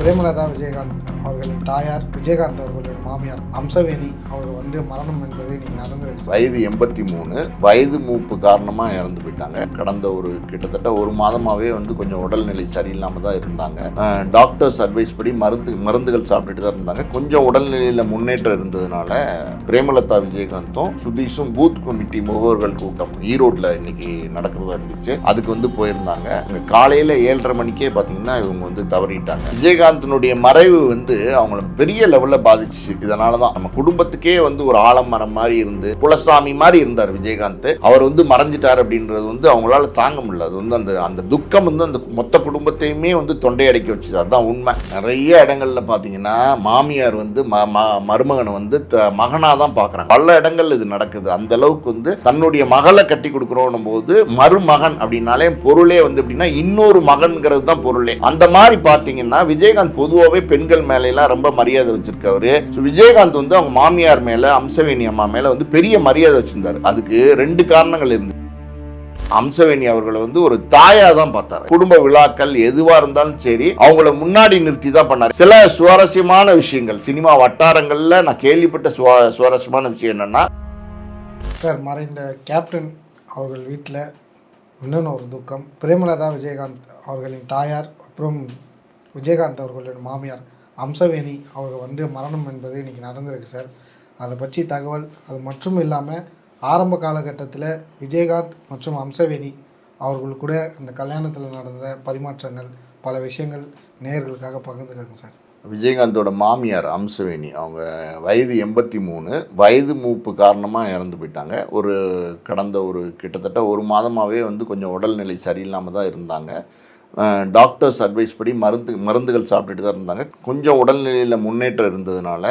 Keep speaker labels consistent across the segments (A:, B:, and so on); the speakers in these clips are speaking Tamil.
A: பிரேமலதா விஜயகாந்த் அவர்களின் தாயார் விஜயகாந்த் அவர்களின் மாமியார் அம்சவேணி அவர்கள் வந்து மரணம் என்பது இன்னைக்கு நடந்து
B: வயது எண்பத்தி மூணு. வயது மூப்பு காரணமாக இறந்து போயிட்டாங்க. கடந்த ஒரு கிட்டத்தட்ட ஒரு மாதமாகவே வந்து கொஞ்சம் உடல்நிலை சரியில்லாமல் தான் இருந்தாங்க. டாக்டர்ஸ் அட்வைஸ் படி மருந்து மருந்துகள் சாப்பிட்டுட்டு தான் இருந்தாங்க. கொஞ்சம் உடல்நிலையில் முன்னேற்றம் இருந்ததுனால பிரேமலதா விஜயகாந்தும் சுதீஷும் பூத் கமிட்டி முகவர்கள் கூட்டம் ஈரோட்டில் இன்னைக்கு நடக்கிறதா இருந்துச்சு. அதுக்கு வந்து போயிருந்தாங்க. காலையில் ஏழரை மணிக்கே பார்த்தீங்கன்னா இவங்க வந்து தவறிட்டாங்க. விஜயகாந்தனுடைய மறைவு வந்து அவங்கள பெரிய லெவலில் பாதிச்சு இதனால தான் நம்ம குடும்பத்துக்கே வந்து ஒரு ஆலமரம் மாதிரி இருந்து குலசாமி மாதிரி இருந்தார் விஜயகாந்த். அவர் வந்து மறைஞ்சிட்டார் அப்படின்றது வந்து அவங்களால தாங்க முடியல. அது வந்து அந்த அந்த துக்கம் வந்து அந்த மொத்த குடும்பத்தையுமே வந்து தொண்டையடைக்க வச்சுது. அதுதான் உண்மை. நிறைய இடங்கள்ல பார்த்தீங்கன்னா மாமியார் வந்து ம- மருமகனை வந்து த- மகனாக தான் பார்க்குறாங்க பல இடங்கள்ல இது நடக்குது. அந்த அளவுக்கு வந்து தன்னுடைய மகளை கட்டி கொடுக்குறோம் போது மருமகன் அப்படின்னாலே பொருளே வந்து எப்படின்னா இன்னொரு மகன்கிறது தான் பொருளே. அந்த மாதிரி பார்த்தீங்கன்னா விஜயகாந்த் பொதுவாகவே பெண்கள் மேலையெல்லாம் ரொம்ப மரியாதை வச்சிருக்கவர். ஸோ விஜயகாந்த் வந்து அவங்க மாமியார் மேலே அம்சவேணி அம்மா மேலே வந்து பெரிய மரியாதை வச்சிருந்தார். அதுக்கு ரெண்டு காரணங்கள் இருந்து அம்சவேணி அவர்களை வந்து ஒரு தாயா தான் பார்த்தாரு. குடும்ப விழாக்கள் எதுவா இருந்தாலும் சரி அவங்கள முன்னாடி நிறுத்தி தான் பண்ணாரு. சில சுவாரஸ்யமான விஷயங்கள் சினிமா வட்டாரங்கள்ல நான் கேள்விப்பட்ட சுவா சுவாரஸ்யமான விஷயம் என்னன்னா
A: சார் மறைந்த கேப்டன் அவர்கள் வீட்டில் இன்னொன்று ஒரு துக்கம். பிரேமலதா விஜயகாந்த் அவர்களின் தாயார் அப்புறம் விஜயகாந்த் அவர்களுடைய மாமியார் அம்சவேணி அவர்கள் வந்து மரணம் என்பது இன்றைக்கி நடந்திருக்கு சார். அதை பற்றி தகவல் அது மட்டும் இல்லாமல் ஆரம்ப காலகட்டத்தில் விஜயகாந்த் மற்றும் அம்சவேணி அவர்கள் கூட அந்த கல்யாணத்தில் நடந்த பரிமாற்றங்கள் பல விஷயங்கள் நேர்களுக்காக பகிர்ந்துக்காங்க சார்.
B: விஜயகாந்தோட மாமியார் அம்சவேணி அவங்க வயது எண்பத்தி மூணு வயது மூப்பு காரணமாக இறந்து போயிட்டாங்க. ஒரு கடந்த ஒரு கிட்டத்தட்ட ஒரு மாதமாகவே வந்து கொஞ்சம் உடல்நிலை சரியில்லாமல் தான் இருந்தாங்க. டாக்டர்ஸ் அட்வைஸ் படி மருந்து மருந்துகள் சாப்பிட்டுட்டு தான் இருந்தாங்க. கொஞ்சம் உடல்நிலையில் முன்னேற்றம் இருந்ததுனால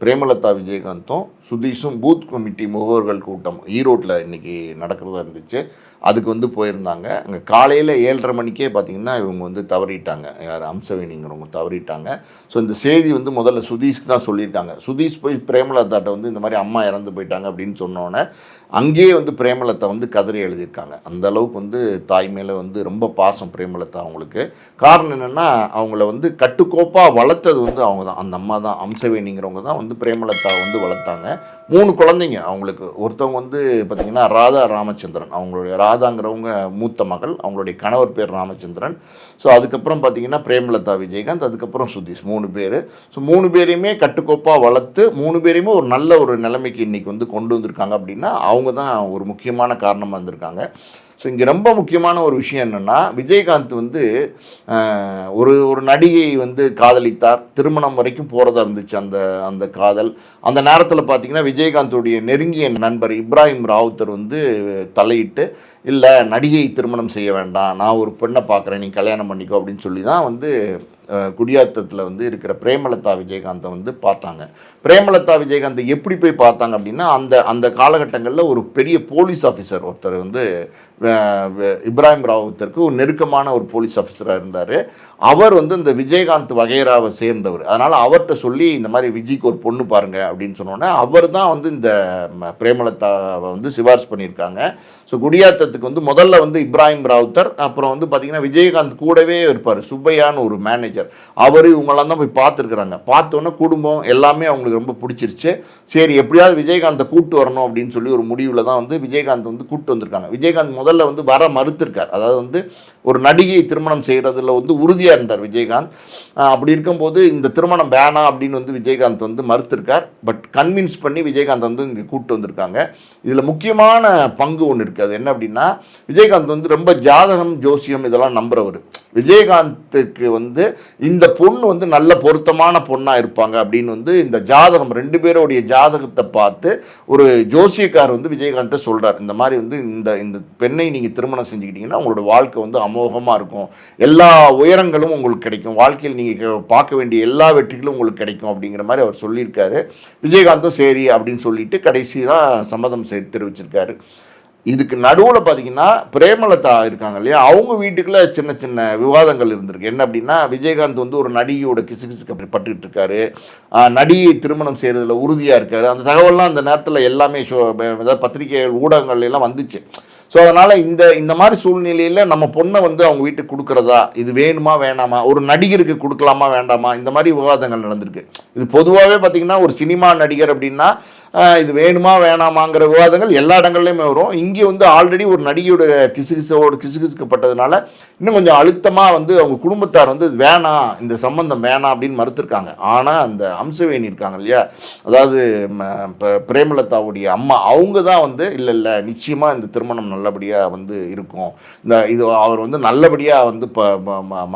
B: பிரேமலதா விஜயகாந்தும் சுதீஷும் பூத் கமிட்டி முகவர்கள் கூட்டம் ஈரோட்டில் இன்னைக்கு நடக்கிறதா இருந்துச்சு. அதுக்கு வந்து போயிருந்தாங்க. அங்கே காலையில் ஏழரை மணிக்கே பார்த்தீங்கன்னா இவங்க வந்து தவறிட்டாங்க. யார்? அம்சவேணிங்கிறவங்க தவறிட்டாங்க. ஸோ இந்த செய்தி வந்து முதல்ல சுதீஷ்க்கு தான் சொல்லியிருக்காங்க. சுதீஷ் போய் பிரேமலதாட்ட வந்து இந்த மாதிரி அம்மா இறந்து போயிட்டாங்க அப்படின்னு சொன்னோன்னே அங்கேயே வந்து பிரேமலதா வந்து கதறி எழுதியிருக்காங்க. அந்த அளவுக்கு வந்து தாய் மேலே வந்து ரொம்ப பாசம் பிரேமலதா அவங்களுக்கு. காரணம் என்னென்னா அவங்கள வந்து கட்டுக்கோப்பாக வளர்த்தது வந்து அவங்க தான் அந்த அம்மா தான் அம்சவேணிங்கிறவங்க தான் வந்து பிரேமலதா வந்து வளர்த்தாங்க. மூணு குழந்தைங்க அவங்களுக்கு. ஒருத்தவங்க வந்து பார்த்திங்கன்னா ராதா ராமச்சந்திரன். அவங்களுடைய ராதாங்கிறவங்க மூத்த மகள். அவங்களுடைய கணவர் பேர் ராமச்சந்திரன். ஸோ அதுக்கப்புறம் பார்த்திங்கன்னா பிரேமலதா விஜயகாந்த் அதுக்கப்புறம் சுதீஷ். மூணு பேர். ஸோ மூணு பேரையுமே கட்டுக்கோப்பாக வளர்த்து மூணு பேரையுமே ஒரு நல்ல ஒரு நிலைமைக்கு இன்றைக்கி வந்து கொண்டு வந்திருக்காங்க அப்படின்னா அவங்க தான் ஒரு முக்கியமான காரணமாக இருந்திருக்காங்க. ஸோ இங்கே ரொம்ப முக்கியமான ஒரு விஷயம் என்னென்னா விஜயகாந்த் வந்து ஒரு ஒரு நடிகையை வந்து காதலித்தார். திருமணம் வரைக்கும் போகிறதா இருந்துச்சு அந்த அந்த காதல். அந்த நேரத்தில் பார்த்தீங்கன்னா விஜயகாந்தோடைய நெருங்கிய நண்பர் இப்ராஹிம் ராவுத்தர் வந்து தலையிட்டு இல்லை நடிகை திருமணம் செய்ய வேண்டாம். நான் ஒரு பெண்ணை பார்க்குறேன் நீ கல்யாணம் பண்ணிக்கோ அப்படின்னு சொல்லி தான் வந்து குடியாத்தத்தில் வந்து இருக்கிற பிரேமலதா விஜயகாந்தை வந்து பார்த்தாங்க. பிரேமலதா விஜயகாந்தை எப்படி போய் பார்த்தாங்க அப்படின்னா அந்த அந்த காலகட்டங்களில் ஒரு பெரிய போலீஸ் ஆஃபீஸர் ஒருத்தர் வந்து இப்ராஹிம் ராவுத்தருக்கு ஒரு நெருக்கமான ஒரு போலீஸ் ஆஃபீஸராக இருந்தார். அவர் வந்து இந்த விஜயகாந்த் வகைராவை சேர்ந்தவர். அதனால் அவர்கிட்ட சொல்லி இந்த மாதிரி விஜய்க்கு ஒரு பொண்ணு பாருங்கள் அப்படின்னு சொன்னோன்னே அவர் தான் வந்து இந்த ம- பிரேமலதாவை வந்து சிபாரிசு பண்ணியிருக்காங்க. ஸோ குடியாத்தத்துக்கு வந்து முதல்ல வந்து இப்ராஹிம் ராவுத்தர் அப்புறம் வந்து பார்த்திங்கன்னா விஜயகாந்த் கூடவே இருப்பார். சுப்பையான்னு ஒரு மேனேஜர் அவர் இவங்களாம் தான் போய் பார்த்துருக்குறாங்க. பார்த்தோன்னே குடும்பம் எல்லாமே அவங்களுக்கு ரொம்ப பிடிச்சிருச்சு. சரி எப்படியாவது விஜயகாந்தை கூப்பிட்டு வரணும் அப்படின்னு சொல்லி ஒரு முடிவில் தான் வந்து விஜயகாந்த் வந்து கூப்பிட்டு வந்திருக்காங்க. விஜயகாந்த் முதல்ல வந்து வர மறுத்திருக்கார். அதாவது வந்து ஒரு நடிகையை திருமணம் செய்கிறதுல வந்து உறுதியாக இருந்தார் விஜயகாந்த். அப்படி இருக்கும்போது இந்த திருமணம் வேணாம் அப்படின்னு வந்து விஜயகாந்த் வந்து மறுத்திருக்கார். பட் கன்வின்ஸ் பண்ணி விஜயகாந்த் வந்து இங்கே கூப்பிட்டு வந்திருக்காங்க. இதில் முக்கியமான பங்கு ஒன்று இருக்குது அது என்ன அப்படின்னா விஜயகாந்த் வந்து ரொம்ப ஜாதகம் ஜோசியம் இதெல்லாம் நம்புறவர். விஜயகாந்துக்கு வந்து இந்த பொண்ணு வந்து நல்ல பொருத்தமான பொண்ணாக இருப்பாங்க அப்படின்னு வந்து இந்த ஜாதகம் ரெண்டு பேருடைய ஜாதகத்தை பார்த்து ஒரு ஜோசியக்கார் வந்து விஜயகாந்த்கிட்ட சொல்கிறார் இந்த மாதிரி வந்து இந்த இந்த பெண்ணை நீங்கள் திருமணம் செஞ்சுக்கிட்டிங்கன்னா உங்களோட வாழ்க்கை வந்து அமோகமாக இருக்கும். எல்லா உயரங்களும் உங்களுக்கு கிடைக்கும். வாழ்க்கையில் நீங்கள் பார்க்க வேண்டிய எல்லா வெற்றிகளும் உங்களுக்கு கிடைக்கும் அப்படிங்கிற மாதிரி அவர் சொல்லியிருக்காரு. விஜயகாந்தும் சரி அப்படின்னு சொல்லிட்டு கடைசி தான் சம்மதம் செய் தெரிவிச்சிருக்காரு. இதுக்கு நடுவில் பார்த்தீங்கன்னா பிரேமலதா இருக்காங்க இல்லையா? அவங்க வீட்டுக்குள்ளே சின்ன சின்ன விவாதங்கள் இருந்திருக்கு. என்ன அப்படின்னா விஜயகாந்த் வந்து ஒரு நடிகையோட கிசுகிசுக்கு பட்டுக்கிட்டு இருக்காரு. நடிகை திருமணம் செய்கிறதுல உறுதியாக இருக்காரு. அந்த தகவல்லாம் அந்த நேரத்தில் எல்லாமே ஷோ அதாவது பத்திரிகை ஊடகங்கள் எல்லாம் வந்துச்சு. ஸோ அதனால் இந்த இந்த மாதிரி சூழ்நிலையில் நம்ம பொண்ணை வந்து அவங்க வீட்டுக்கு கொடுக்குறதா? இது வேணுமா வேணாமா? ஒரு நடிகருக்கு கொடுக்கலாமா வேண்டாமா? இந்த மாதிரி விவாதங்கள் நடந்திருக்கு. இது பொதுவாகவே பார்த்திங்கன்னா ஒரு சினிமா நடிகர் அப்படின்னா இது வேணுமா வேணாமாங்கிற விவாதங்கள் எல்லா இடங்கள்லையுமே வரும். இங்கே வந்து ஆல்ரெடி ஒரு நடிகையோட கிசுகிசோடு கிசுகிசுக்கப்பட்டதுனால இன்னும் கொஞ்சம் அழுத்தமாக வந்து அவங்க குடும்பத்தார் வந்து இது வேணாம் இந்த சம்பந்தம் வேணாம் அப்படின்னு மறுத்திருக்காங்க. ஆனால் அந்த அம்சவேணி இருக்காங்க இல்லையா? அதாவது ம, பிரேமலதாவுடைய அம்மா அவங்க தான் வந்து இல்லை இல்லை நிச்சயமாக இந்த திருமணம் நல்லபடியாக வந்து இருக்கும். இந்த இது அவர் வந்து நல்லபடியாக வந்து இப்போ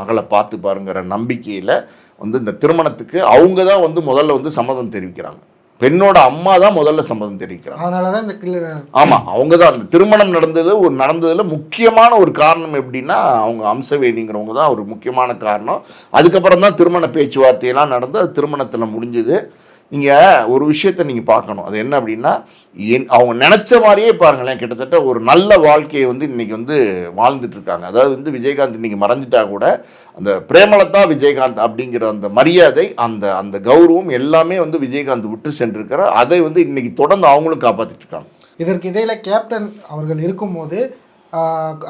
B: மகளை பார்த்து பாருங்கிற நம்பிக்கையில் வந்து இந்த திருமணத்துக்கு அவங்க தான் வந்து முதல்ல வந்து சம்மதம் தெரிவிக்கிறாங்க. பெண்ணோட அம்மா தான் முதல்ல சம்மதம் தெரிவிக்கிறாங்க
A: அதனால தான் இந்த
B: ஆமாம் அவங்க தான் அந்த திருமணம் நடந்தது ஒரு நடந்ததில் முக்கியமான ஒரு காரணம் எப்படின்னா அவங்க அம்சவேணிங்கிறவங்க தான் ஒரு முக்கியமான காரணம். அதுக்கப்புறம் தான் திருமண பேச்சுவார்த்தையெல்லாம் நடந்து அது திருமணத்தில் முடிஞ்சுது. நீங்கள் ஒரு விஷயத்தை நீங்கள் பார்க்கணும். அது என்ன அப்படின்னா என் அவங்க நினச்ச மாதிரியே பாருங்களேன் கிட்டத்தட்ட ஒரு நல்ல வாழ்க்கையை வந்து இன்றைக்கி வந்து வாழ்ந்துட்டு இருக்காங்க. அதாவது வந்து விஜயகாந்த் இன்றைக்கி மறைஞ்சிட்டா கூட அந்த பிரேமலதா விஜயகாந்த் அப்படிங்கிற அந்த மரியாதை அந்த அந்த கௌரவம் எல்லாமே வந்து விஜயகாந்த் விட்டு சென்றிருக்கிறார் அதை வந்து இன்றைக்கி தொடர்ந்து அவங்களும் காப்பாற்றிட்டு இருக்காங்க.
A: இதற்கு இடையில் கேப்டன் அவர்கள் இருக்கும்போது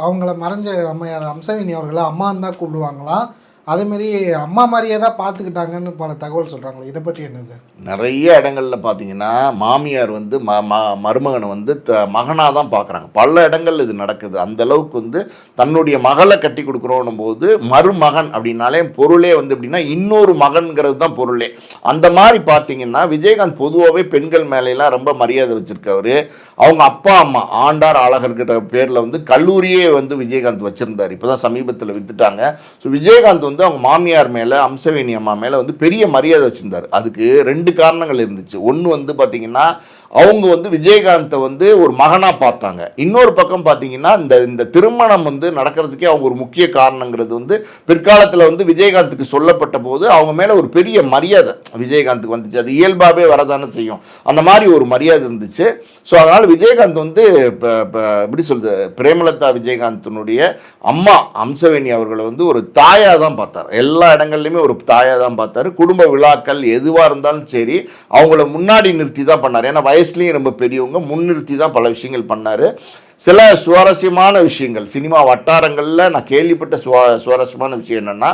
A: அவங்கள மறைஞ்ச அம்மையார் அம்சவினி அவர்களை அம்மான்னு தான் கூப்பிடுவாங்களாம். அதேமாரி அம்மா மாதிரியே தான் பார்த்துக்கிட்டாங்கன்னு பல தகவல் சொல்கிறாங்களே இதை பற்றி என்ன சார்?
B: நிறைய இடங்கள்ல பார்த்தீங்கன்னா மாமியார் வந்து ம ம மருமகனை வந்து த மகனாக தான் பார்க்குறாங்க. பல இடங்கள்ல இது நடக்குது. அந்த அளவுக்கு வந்து தன்னுடைய மகளை கட்டி கொடுக்குறோன்னும் போது மருமகன் அப்படின்னாலே பொருளே வந்து எப்படின்னா இன்னொரு மகன்கிறது தான் பொருளே. அந்த மாதிரி பார்த்தீங்கன்னா விஜயகாந்த் பொதுவாகவே பெண்கள் மேலையெல்லாம் ரொம்ப மரியாதை வச்சுருக்கவர். அவங்க அப்பா அம்மா ஆண்டார் அழகர்கிற பேரில் வந்து கல்லூரியே வந்து விஜயகாந்த் வச்சுருந்தார். இப்போ தான் சமீபத்தில் வித்துட்டாங்க. ஸோ விஜயகாந்த் வந்து அவங்க மாமியார் மேலே அம்சவேணி அம்மா மேலே வந்து பெரிய மரியாதை வச்சுருந்தார். அதுக்கு ரெண்டு காரணங்கள் இருந்துச்சு. ஒன்று வந்து பார்த்திங்கன்னா அவங்க வந்து விஜயகாந்தை வந்து ஒரு மகனாக பார்த்தாங்க. இன்னொரு பக்கம் பார்த்தீங்கன்னா இந்த இந்த திருமணம் வந்து நடக்கிறதுக்கே அவங்க ஒரு முக்கிய காரணங்கிறது வந்து பிற்காலத்தில் வந்து விஜயகாந்துக்கு சொல்லப்பட்ட போது அவங்க மேலே ஒரு பெரிய மரியாதை விஜயகாந்துக்கு வந்துச்சு. அது இயல்பாகவே வரதானே செய்யும். அந்த மாதிரி ஒரு மரியாதை இருந்துச்சு. ஸோ அதனால் விஜயகாந்த் வந்து இப்போ இப்போ எப்படி சொல்றது பிரேமலதா விஜயகாந்தினுடைய அம்மா அம்சவேணி அவர்களை வந்து ஒரு தாயாக தான் பார்த்தார். எல்லா இடங்கள்லையுமே ஒரு தாயாக தான் பார்த்தாரு. குடும்ப விழாக்கள் எதுவாக இருந்தாலும் சரி அவங்கள முன்னாடி நிறுத்தி தான் பண்ணார். ஏன்னா வயசுலேயும் ரொம்ப பெரியவங்க முன்னிறுத்தி தான் பல விஷயங்கள் பண்ணார். சில சுவாரஸ்யமான விஷயங்கள் சினிமா வட்டாரங்களில் நான் கேள்விப்பட்ட சுவா சுவாரஸ்யமான விஷயம் என்னென்னா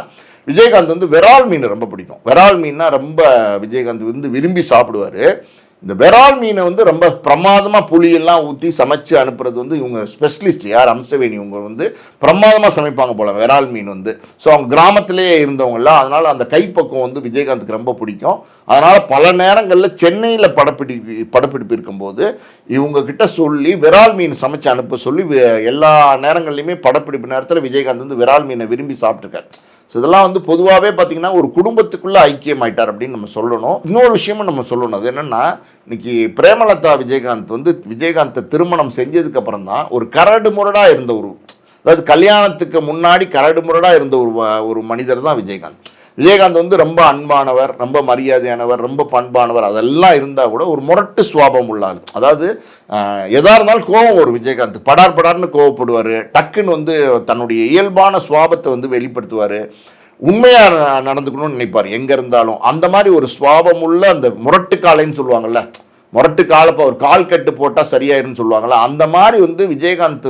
B: விஜயகாந்த் வந்து விரால் மீன் ரொம்ப பிடிக்கும். விரால் மீன்னா ரொம்ப விஜயகாந்த் வந்து விரும்பி சாப்பிடுவார். இந்த விரால் மீனை வந்து ரொம்ப பிரமாதமாக புளியெல்லாம் ஊற்றி சமைச்சு அனுப்புறது வந்து இவங்க ஸ்பெஷலிஸ்ட் யார் அம்சவேணி இவங்க வந்து பிரமாதமாக சமைப்பாங்க போல விரால் மீன் வந்து. ஸோ அவங்க கிராமத்திலேயே இருந்தவங்களாம் அதனால் அந்த கைப்பக்குவம் வந்து விஜயகாந்துக்கு ரொம்ப பிடிக்கும். அதனால் பல நேரங்களில் சென்னையில் படப்பிடி படப்பிடிப்பு இருக்கும்போது இவங்கக்கிட்ட சொல்லி விரால் மீன் சமைச்சு அனுப்ப சொல்லி எல்லா நேரங்கள்லையுமே படப்பிடிப்பு நேரத்தில் விஜயகாந்த் வந்து விரால் மீனை விரும்பி சாப்பிட்ருக்காரு ஸோ இதெல்லாம் வந்து பொதுவாகவே பார்த்தீங்கன்னா ஒரு குடும்பத்துக்குள்ளே ஐக்கியமாயிட்டார் அப்படின்னு நம்ம சொல்லணும். இன்னொரு விஷயமும் நம்ம சொல்லணும். அது என்னென்னா இன்னைக்கு பிரேமலதா விஜயகாந்த் வந்து விஜயகாந்தை திருமணம் செஞ்சதுக்கப்புறம் தான் ஒரு கரடு முரடாக இருந்த ஒரு அதாவது கல்யாணத்துக்கு முன்னாடி கரடு முரடாக இருந்த ஒரு ஒரு மனிதர் தான் விஜயகாந்த். விஜயகாந்த் வந்து ரொம்ப அன்பானவர் ரொம்ப மரியாதையானவர் ரொம்ப பண்பானவர் அதெல்லாம் இருந்தால் கூட ஒரு முரட்டு சுவாபம் உள்ள ஆள். அதாவது எதா இருந்தாலும் கோபம் வரும் விஜயகாந்த். படார் படார்னு கோவப்படுவார். டக்குன்னு வந்து தன்னுடைய இயல்பான சுவாபத்தை வந்து வெளிப்படுத்துவார். உண்மையாக நடந்துக்கணும்னு நினைப்பார். எங்கே இருந்தாலும். அந்த மாதிரி ஒரு சுவாபமுள்ள உள்ள அந்த முரட்டுக்காலைன்னு சொல்லுவாங்கள்ல முரட்டு காலப்போ ஒரு கால் கட்டு போட்டால் சரியாயிருன்னு சொல்லுவாங்களா அந்த மாதிரி வந்து விஜயகாந்த்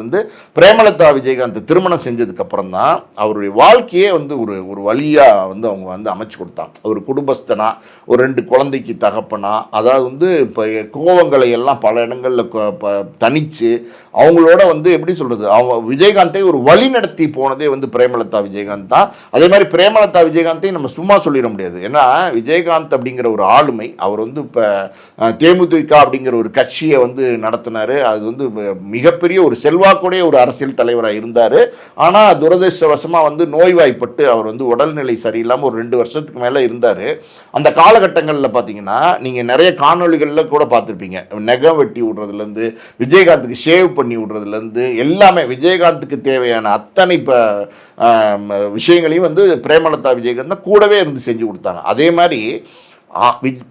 B: வந்து பிரேமலதா விஜயகாந்த் திருமணம் செஞ்சதுக்கப்புறம் தான் அவருடைய வாழ்க்கையே வந்து ஒரு ஒரு வழியாக வந்து அவங்க வந்து அமைச்சு கொடுத்தாங்க ஒரு குடும்பஸ்தனா ஒரு ரெண்டு குழந்தைக்கு தகப்பனா அதாவது வந்து இப்போ கோவங்களை எல்லாம் பல இடங்களில் தனித்து அவங்களோட வந்து எப்படி சொல்கிறது அவங்க விஜயகாந்தை ஒரு வழி நடத்தி போனதே வந்து பிரேமலதா விஜயகாந்த் தான். அதே மாதிரி பிரேமலதா விஜயகாந்தையும் நம்ம சும்மா சொல்லிட முடியாது. ஏன்னா விஜயகாந்த் அப்படிங்கிற ஒரு ஆளுமை அவர் வந்து இப்போ தேமுதிக அப்படிங்கிற ஒரு கட்சியை வந்து நடத்தினார். அது வந்து மிகப்பெரிய ஒரு செல்வாக்குடைய ஒரு அரசியல் தலைவராக இருந்தார். ஆனால் துரதிருஷ்டவசமாக வந்து நோய்வாய்ப்பட்டு அவர் வந்து உடல்நிலை சரியில்லாமல் ஒரு ரெண்டு வருஷத்துக்கு மேலே இருந்தார். அந்த காலகட்டங்களில் பார்த்தீங்கன்னா நீங்கள் நிறைய காணொளிகளில் கூட பார்த்துருப்பீங்க நெகம் வெட்டி விடுறதுலேருந்து விஜயகாந்துக்கு ஷேவ் பண்ணி விடுறதுலேருந்து எல்லாமே விஜயகாந்துக்கு தேவையான அத்தனை இப்போ விஷயங்களையும் வந்து பிரேமலதா விஜயகாந்த் தான் கூடவே இருந்து செஞ்சு கொடுத்தாங்க. அதே மாதிரி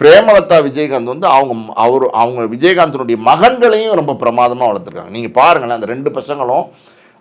B: பிரேமலதா விஜயகாந்த் வந்து அவங்க அவர் அவங்க விஜயகாந்தனுடைய மகன்களையும் ரொம்ப பிரமாதமாக வளர்த்துருக்காங்க. நீங்கள் பாருங்களேன் அந்த ரெண்டு பசங்களும்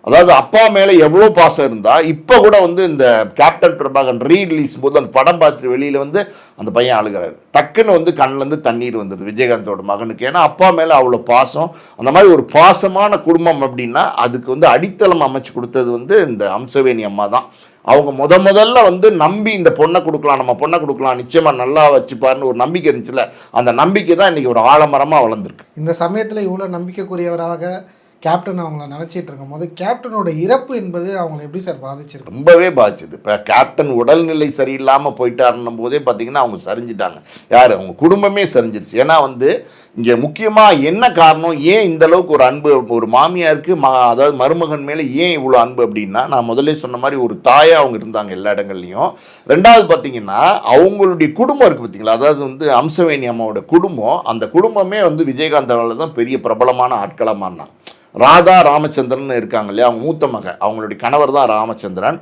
B: அதாவது அப்பா மேலே எவ்வளோ பாசம் இருந்தால் இப்போ கூட வந்து இந்த கேப்டன் பிரபாகன் ரீரிலீஸ் போது அந்த படம் பார்த்துட்டு வெளியில் வந்து அந்த பையன் அழுகிறாரு. டக்குன்னு வந்து கண்ணிலேருந்து தண்ணீர் வந்தது விஜயகாந்தோட மகனுக்கு. ஏன்னா அப்பா மேலே அவ்வளோ பாசம் அந்த மாதிரி ஒரு பாசமான குடும்பம் அப்படின்னா அதுக்கு வந்து அடித்தளம் அமைச்சு கொடுத்தது வந்து இந்த அம்சவேணி அம்மா தான் அவங்க முத முதல்ல வந்து நம்பி இந்த பொண்ணை கொடுக்கலாம் நம்ம பொண்ணை கொடுக்கலாம் நிச்சயமாக நல்லா வச்சுப்பாருன்னு ஒரு நம்பிக்கை இருந்துச்சுல அந்த நம்பிக்கை தான் இன்றைக்கி ஒரு ஆலமரமாக வளர்ந்துருக்கு.
A: இந்த சமயத்தில் இவ்வளோ நம்பிக்கைக்குரியவராக கேப்டன் அவங்கள நினச்சிட்டு இருக்கும்போது கேப்டனோட இறப்பு என்பது அவங்கள எப்படி சார் பாதிச்சிருக்கு?
B: ரொம்பவே பாதிச்சது. இப்போ கேப்டன் உடல்நிலை சரியில்லாமல் போயிட்டாருன்னும் போதே பார்த்தீங்கன்னா அவங்க சரிஞ்சிட்டாங்க. யார்? அவங்க குடும்பமே சரிஞ்சிருச்சு. ஏன்னா வந்து இங்கே முக்கியமாக என்ன காரணம்? ஏன் இந்த அளவுக்கு ஒரு அன்பு ஒரு மாமியாருக்கு மா அதாவது மருமகன் மேலே ஏன் இவ்வளோ அன்பு அப்படின்னா நான் முதல்ல சொன்ன மாதிரி ஒரு தாயாக அவங்க இருந்தாங்க எல்லா இடங்கள்லையும். ரெண்டாவது பார்த்தீங்கன்னா அவங்களுடைய குடும்பம் இருக்குது பார்த்தீங்களா அதாவது வந்து அம்சவேணி அம்மாவோட குடும்பம் அந்த குடும்பமே வந்து விஜயகாந்தால தான் பெரிய பிரபலமான ஆட்களாக மாறினாங்க. ராதா ராமச்சந்திரன் இருக்காங்க இல்லையா? அவங்க மூத்த மகன் அவங்களுடைய கணவர் தான் ராமச்சந்திரன்.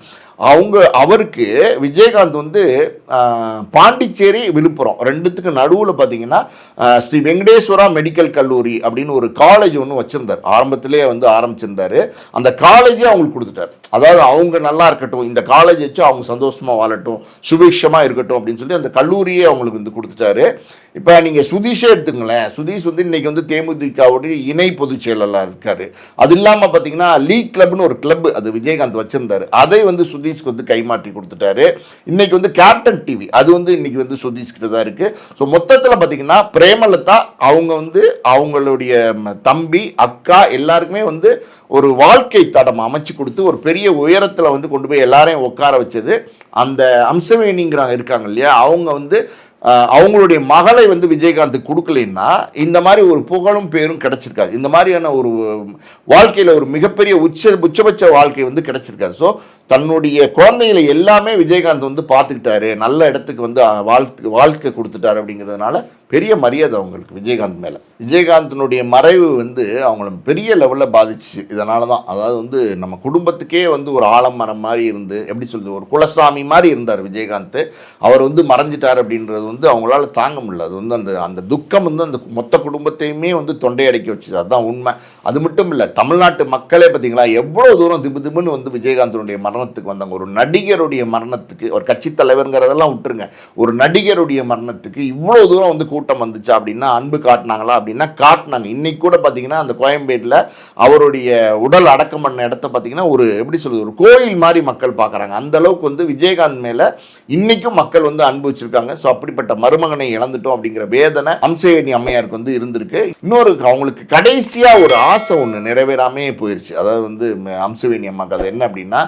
B: அவங்க அவருக்கு விஜயகாந்த் வந்து பாண்டிச்சேரி விழுப்புரம் ரெண்டுத்துக்கு நடுவில் பார்த்தீங்கன்னா ஸ்ரீ வெங்கடேஸ்வரா மெடிக்கல் கல்லூரி அப்படின்னு ஒரு காலேஜ் ஒன்று வச்சுருந்தார். ஆரம்பத்திலே வந்து ஆரம்பிச்சிருந்தாரு. அந்த காலேஜே அவங்களுக்கு கொடுத்துட்டார். அதாவது அவங்க நல்லா இருக்கட்டும் இந்த காலேஜ் வச்சு அவங்க சந்தோஷமாக வாழட்டும் சுபிக்ஷமாக இருக்கட்டும் அப்படின்னு சொல்லி அந்த கல்லூரியே அவங்களுக்கு வந்து கொடுத்துட்டாரு. இப்போ நீங்கள் சுதீஷே எடுத்துங்களேன் சுதீஷ் வந்து இன்றைக்கி வந்து தேமுதிகவுடைய இணை பொதுச் செயலாளர் இருக்கார். அது இல்லாமல் பார்த்தீங்கன்னா லீக் கிளப்னு ஒரு கிளப் அது விஜயகாந்த் வச்சுருந்தார். அதை வந்து சுதீஷ்க்கு வந்து கைமாற்றி கொடுத்துட்டாரு. இன்னைக்கு வந்து கேப்டன் டிவி அது வந்து இன்னைக்கு வந்து சுதீஷ்கிட்ட தான் இருக்கு. ஸோ மொத்தத்தில் பார்த்தீங்கன்னா பிரேமலதா அவங்க வந்து அவங்களுடைய தம்பி அக்கா எல்லாருக்குமே வந்து ஒரு வாழ்க்கை தடம் அமைச்சு கொடுத்து ஒரு பெரிய உயரத்தில் வந்து கொண்டு போய் எல்லாரையும் உட்கார வச்சது. அந்த அம்சவேணிங்கிறாங்க இருக்காங்க இல்லையா? அவங்க வந்து அவங்களுடைய மகளை வந்து விஜயகாந்த் கொடுக்கலைன்னா இந்த மாதிரி ஒரு புகழும் பேரும் கிடச்சிருக்காது. இந்த மாதிரியான ஒரு வாழ்க்கையில் ஒரு மிகப்பெரிய உச்ச உச்சபட்ச வாழ்க்கை வந்து கிடச்சிருக்காது. ஸோ தன்னுடைய குழந்தைகளை எல்லாமே விஜயகாந்த் வந்து பார்த்துக்கிட்டாரு. நல்ல இடத்துக்கு வந்து வாழ்த்து வாழ்க்கை கொடுத்துட்டாரு அப்படிங்கிறதுனால பெரிய மரியாதை அவங்களுக்கு விஜயகாந்த் மேலே. விஜயகாந்தினுடைய மறைவு வந்து அவங்கள பெரிய லெவலில் பாதிச்சு. இதனால தான் அதாவது வந்து நம்ம குடும்பத்துக்கே வந்து ஒரு ஆலமரம் மாதிரி இருந்து எப்படி சொல்கிறது ஒரு குலசாமி மாதிரி இருந்தார் விஜயகாந்த். அவர் வந்து மறைஞ்சிட்டார் அப்படின்றது வந்து அவங்களால தாங்க முடியல. அது வந்து அந்த அந்த துக்கம் வந்து அந்த மொத்த குடும்பத்தையுமே வந்து தொண்டையடைக்க வச்சுது. அதுதான் உண்மை. அது மட்டும் இல்லை தமிழ்நாட்டு மக்களே பார்த்தீங்களா எவ்வளோ தூரம் திபு திபுன்னு வந்து விஜயகாந்தனுடைய மரணத்துக்கு வந்தாங்க. ஒரு நடிகருடைய மரணத்துக்கு ஒரு கட்சி தலைவருங்கிறதெல்லாம் விட்டுருங்க. ஒரு நடிகருடைய மரணத்துக்கு இவ்வளோ தூரம் வந்து கூட்டம் வந்துச்சா அப்படின்னா அன்பு காட்டினாங்களா அப்படின்னா காட்டினாங்க. இன்னைக்கு கூட பார்த்தீங்கன்னா அந்த கோயம்பேட்டில் அவருடைய உடல் அடக்கம் பண்ண இடத்த பார்த்தீங்கன்னா ஒரு எப்படி சொல்றது ஒரு கோயில் மாதிரி மக்கள் பார்க்குறாங்க அந்த அளவுக்கு வந்து விஜயகாந்த் மேலே இன்னைக்கும் மக்கள் வந்து அன்பு வச்சிருக்காங்க. ஸோ அப்படிப்பட்ட மருமகனை இழந்துட்டோம் அப்படிங்கிற வேதனை அம்சவேணி அம்மையாருக்கு வந்து இருந்திருக்கு. இன்னொரு அவங்களுக்கு கடைசியாக ஒரு ஆசை ஒன்று நிறைவேறாமே போயிருச்சு. அதாவது வந்து அம்சவேணி அம்மா அது என்ன அப்படின்னா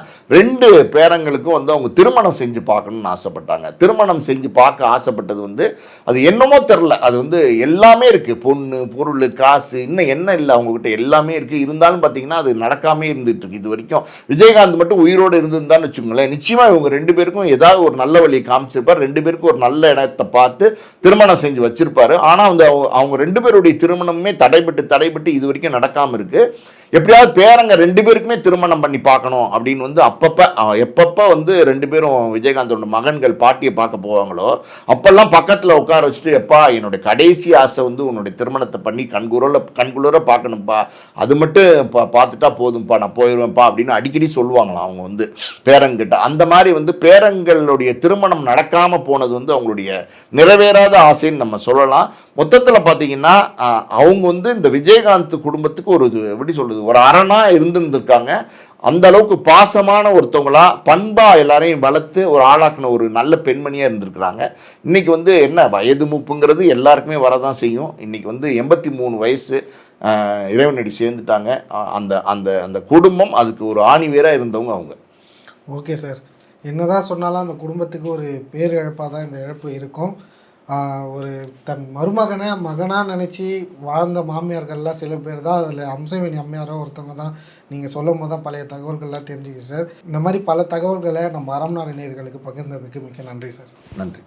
B: ரெண்டு பேரங்களுக்கும் வந்து அவங்க திருமணம் செஞ்சு பார்க்கணும்னு ஆசைப்பட்டாங்க. திருமணம் செஞ்சு பார்க்க ஆசைப்பட்டது வந்து அது என்னமோ தெரில அது வந்து எல்லாமே இருக்குது பொண்ணு பொருள் காசு இன்னும் என்ன இல்லை அவங்கக்கிட்ட எல்லாமே இருக்குது இருந்தாலும் பார்த்தீங்கன்னா அது நடக்காமே இருந்துகிட்டு இருக்கு. இது வரைக்கும் விஜயகாந்த் மட்டும் உயிரோடு இருந்திருந்தான்னு வச்சுக்கோங்களேன். நிச்சயமாக இவங்க ரெண்டு பேருக்கும் ஏதாவது ஒரு நல்ல வழியை காமிச்சிருப்பார். ரெண்டு பேருக்கும் ஒரு நல்ல இடத்தை பார்த்து திருமணம் செஞ்சு வச்சுருப்பார். ஆனால் வந்து அவங்க அவங்க ரெண்டு பேருடைய திருமணமுமே தடைபட்டு தடைபட்டு இது வரைக்கும் நடக்காமல் இருக்குது எப்படியாவது பேரங்க ரெண்டு பேருக்குமே திருமணம் பண்ணி பார்க்கணும் அப்படின்னு வந்து அப்பப்போ எப்பப்போ வந்து ரெண்டு பேரும் விஜயகாந்தோட மகன்கள் பாட்டியை பார்க்க போவாங்களோ அப்போல்லாம் பக்கத்தில் உட்கார வச்சுட்டு எப்பா என்னோட கடைசி ஆசை வந்து உன்னுடைய திருமணத்தை பண்ணி கண்குரல கண்குளிர பார்க்கணும்ப்பா அது மட்டும் பா பார்த்துட்டா போதும்ப்பா நான் போயிடுவேன்ப்பா அப்படின்னு அடிக்கடி சொல்லுவாங்களாம் அவங்க வந்து பேரங்கிட்ட. அந்த மாதிரி வந்து பேரங்களுடைய திருமணம் நடக்காமல் போனது வந்து அவங்களுடைய நிறைவேறாத ஆசைன்னு நம்ம சொல்லலாம். மொத்தத்தில் பார்த்தீங்கன்னா அவங்க வந்து இந்த விஜயகாந்த் குடும்பத்துக்கு ஒரு இது எப்படி சொல்கிறது ஒரு அரணாக இருந்திருந்திருக்காங்க. அந்த அளவுக்கு பாசமான ஒருத்தவங்களா பண்பாக எல்லாரையும் வளர்த்து ஒரு ஆளாக்குன ஒரு நல்ல பெண்மணியாக இருந்திருக்கிறாங்க. இன்றைக்கி வந்து என்ன வயது மூப்புங்கிறது எல்லாருக்குமே வரதான் செய்யும். இன்றைக்கி வந்து எண்பத்தி மூணு வயசு இறைவனடி சேர்ந்துட்டாங்க. அந்த அந்த அந்த குடும்பம் அதுக்கு ஒரு ஆணிவேராக இருந்தவங்க அவங்க.
A: Okay sir. என்னதான் சொன்னாலும் அந்த குடும்பத்துக்கு ஒரு பேரிழப்பாக தான் இந்த இழப்பு இருக்கும். ஒரு தன் மருமகனை மகனாக நினச்சி வாழ்ந்த மாமியார்கள்லாம் சில பேர் தான் அதில் அம்சவேணி அம்மையாரோ ஒருத்தவங்க தான். நீங்கள் சொல்லும் போது தான் பழைய தகவல்கள்லாம் தெரிஞ்சுக்கு சார். இந்த மாதிரி பல தகவல்களை நம்ம அறம் நாடு நேயர்களுக்கு பகிர்ந்ததுக்கு மிக்க நன்றி சார்.
B: நன்றி.